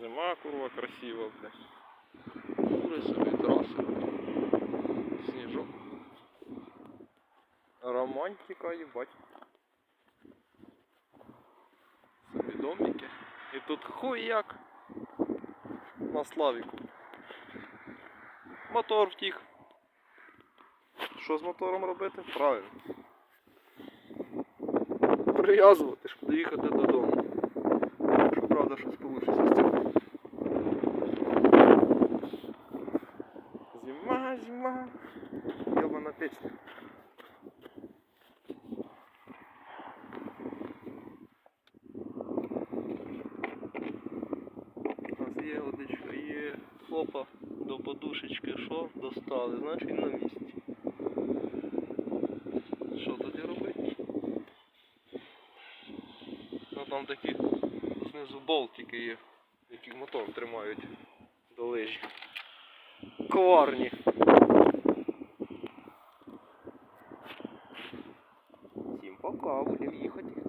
Зима, курва, красива, бля. Кури собі траси. Сніжок. Романтика, їбать. Собі домики. І тут хуй як. На славіку. Мотор втік. Що з мотором робити? Правильно. Прив'язувати, щоб доїхати додому. Зима. Йобана пісня. У нас є водичка, є хопа до подушечки, що достали, значить на місці. Що тоді робити? Ну там такі знизу болтики є, які мотор тримають до лижі. Коварні. Пока, будемо їхати.